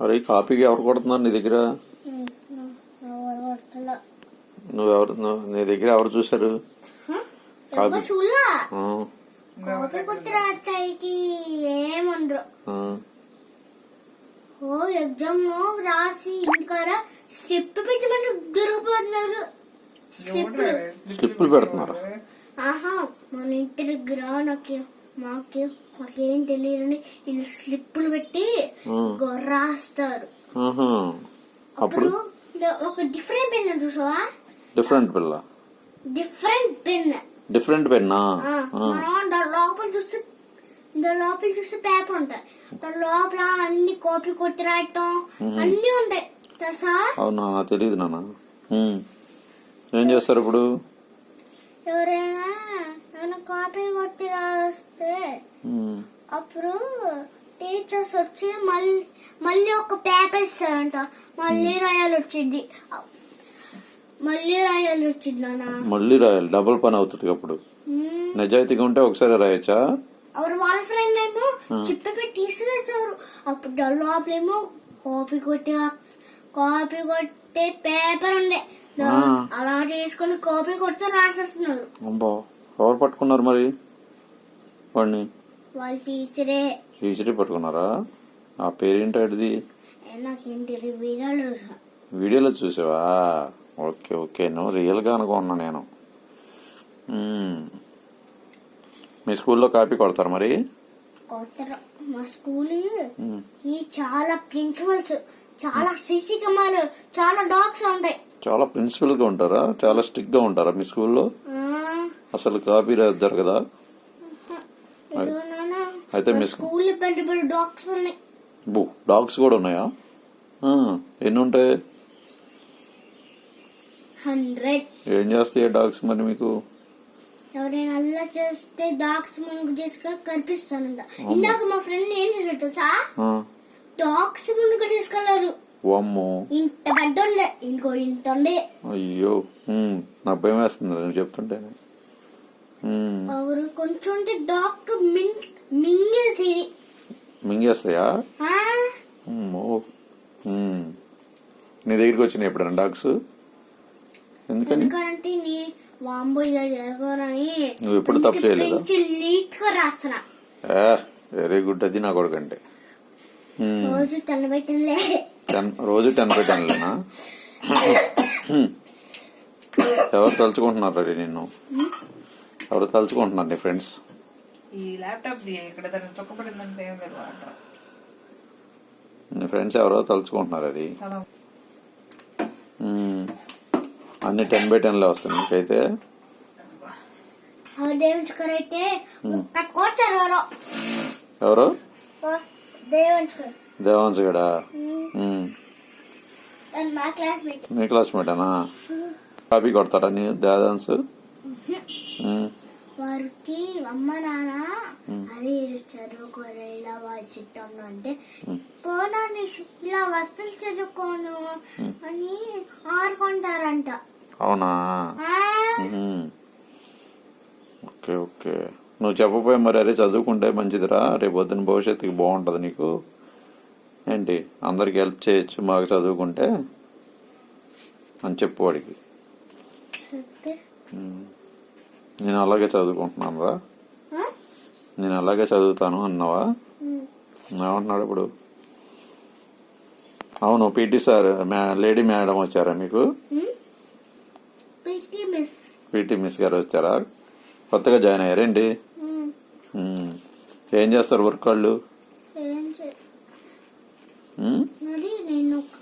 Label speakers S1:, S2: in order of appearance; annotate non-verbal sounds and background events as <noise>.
S1: మరి కాపీకి ఎవరు కొడుతున్నారు నీ దగ్గర? నువ్వెవరు నువ్వు- నీ దగ్గర ఎవరు చూశారు? కాపీ.
S2: ఓ ఎగ్జామ్ రాసి ఇంకా స్టెప్ పెట్టమని దొరికిపోతున్నారు. స్టెప్.
S1: స్లిప్పులు పెడుతున్నారా?
S2: ఆహా మన ఇంటి దగ్గర నాకు మాకు మాకేం తెలియదని వీళ్ళు స్లిప్పులు పెట్టి రాస్తారు.
S1: అప్పుడు?
S2: ఒక డిఫరెంట్ పెన్ చూసావా?
S1: డిఫరెంట్ పిల్ల
S2: డిఫరెంట్ పెన్
S1: డిఫరెంట్ పెన్నా
S2: లోపల చూస్తే దాని లోపల చూస్తే పేపర్ ఉంటాయి. దాని లోపల అన్ని కాపీ కొట్టి రాయటం అన్ని ఉంటాయి. తెలుసా?
S1: అవునా? నాకు తెలియదు నాన్న. ఏం చేస్తారు ఇప్పుడు?
S2: ఎవరైనా కాపీ కొట్టి రాస్తే. అప్పుడు టీచర్స్ వచ్చి మళ్ళీ మళ్ళీ ఒక పేపర్ ఇస్తారంట. మళ్ళీ రాయాలి వచ్చింది. మళ్ళీ రాయాలి వచ్చింది నాన్న.
S1: మళ్ళీ రాయాలి. డబుల్ పని అవుతుంది అప్పుడు. నిజాయితీగా ఉంటే ఒకసారి రాయొచ్చా?
S2: ఎవరు వాళ్ళ ఫ్రెండ్ ఏమో చిప్ప పెట్టి తీసిరేస్తారు అప్పుడు దాని లోపలేమో కాపీ కొట్టి కాపీ కొట్టే పేపర్ ఉండే. అలా చేసుకుని కాపీ కొడితే రాసేస్తున్నారు.
S1: ఎవరు పట్టుకున్నారు మరి? వాడిని?
S2: వాళ్ళ టీచరే.
S1: టీచరే పట్టుకున్నారా? ఆ పేరేంటి ఆడిది?
S2: ఏ నాకేంటి వీడియోలు
S1: చూసావా? Okay okay. నువ్వు రియల్గా అనుకున్నా నేను. మీ స్కూల్లో కాపీ కొడతారు మరి?
S2: మా స్కూల్. ఈ చాలా ప్రిన్సిపల్స్ చాలా సీసీ కెమెరాలు చాలా డాగ్స్ ఉంటాయి.
S1: చాలా ప్రిన్సిపల్గా ఉంటారా? చాలా స్ట్రిక్ట్గా ఉంటారా మీ స్కూల్లో? అసలు కాపీ రా- జరగదా?
S2: ఇదిగో నాన్న,
S1: అయితే
S2: మా
S1: బు డాగ్స్ కూడా ఉన్నాయా? ఎన్ని ఉంటాయి? ఏం చేస్తాయి డాగ్స్ మరి మీకు?
S2: ఎవరైనా అల్లా చేస్తే డాగ్స్ మునుగు తీసుకొని కనిపిస్తానంట. ఇందాక మా ఫ్రెండ్ ఏం చేశాడు తెలుసా? డాగ్స్ మునుగు
S1: తీసుకెళ్ళారు
S2: ఇంత పెద్ద ఉండే ఇంకో ఇంత ఉంది.
S1: అయ్యో. నాకు భయం వేస్తుంది చెప్తుంటే
S2: ఎవరు కొంచెం డాగ్ మింగ్ మింగేసి
S1: మింగేస్తాయా. మ్మ్. నీ దగ్గరికి వచ్చినాయి ఎప్పుడైనా డాగ్స్? ఎందుకని?
S2: ఎందుకంటే నీ వాంబో జరగరని
S1: నువ్వు ఎప్పుడు తప్పు చేయలేదా?
S2: నీట్గా రాస్తున్నా.
S1: వెరీ గుడ్ అది నా కొడుకంటే.
S2: రోజు తనబెట్టలే
S1: టెన్ రోజు టెన్ బై టెన్లేనా <coughs> ఎవరు తలుచుకుంటున్నారు నిన్ను? ఎవరు తలుచుకుంటున్నారు నీ ఫ్రెండ్స్
S3: ఈ ల్యాప్టాప్ ది ఇక్కడ దాన్ని చొక్కబడిందంటే ఏం లేదు వాటర్
S1: నీ ఫ్రెండ్స్ ఎవరో తలుచుకుంటున్నారు అది. అన్ని టెన్ బై టెన్లే
S2: అయితే కట్టుకోవచ్చారు ఎవరో?
S1: దేవాంశ్ గడా
S2: మా క్లాస్మేట్
S1: క్లాస్మేటేనా కాపీ కొడతారా నీ మ్మ్.
S2: వారికి అమ్మ నాన్న అరే చదువుకోరు ఇలా వాసిస్తాను అంటే పోనా నీ ఇలా వస్తువులు చదువుకోను అని ఆడుకుంటారంట.
S1: అవునా. Okay okay. నువ్వు చెప్పపోయి మరి అరే చదువుకుంటే మంచిదిరా. రేపు పొద్దున్న భవిష్యత్తుకి బాగుంటుంది నీకు. ఏంటి? అందరికి హెల్ప్ చేయొచ్చు మాకు చదువుకుంటే అని చెప్పు వాడికి. నేను అలాగే చదువుకుంటున్నాను రా? నేను అలాగే చదువుతాను అన్నావా. ఏమంటున్నాడు ఇప్పుడు అవును పీటీ సార్ లేడీ మేడం వచ్చారా మీకు.
S2: పిటి మిస్
S1: గారు వచ్చారా కొత్తగా జాయిన్. మ్మ్. ఏం చేస్తారు వర్క్ వాళ్ళు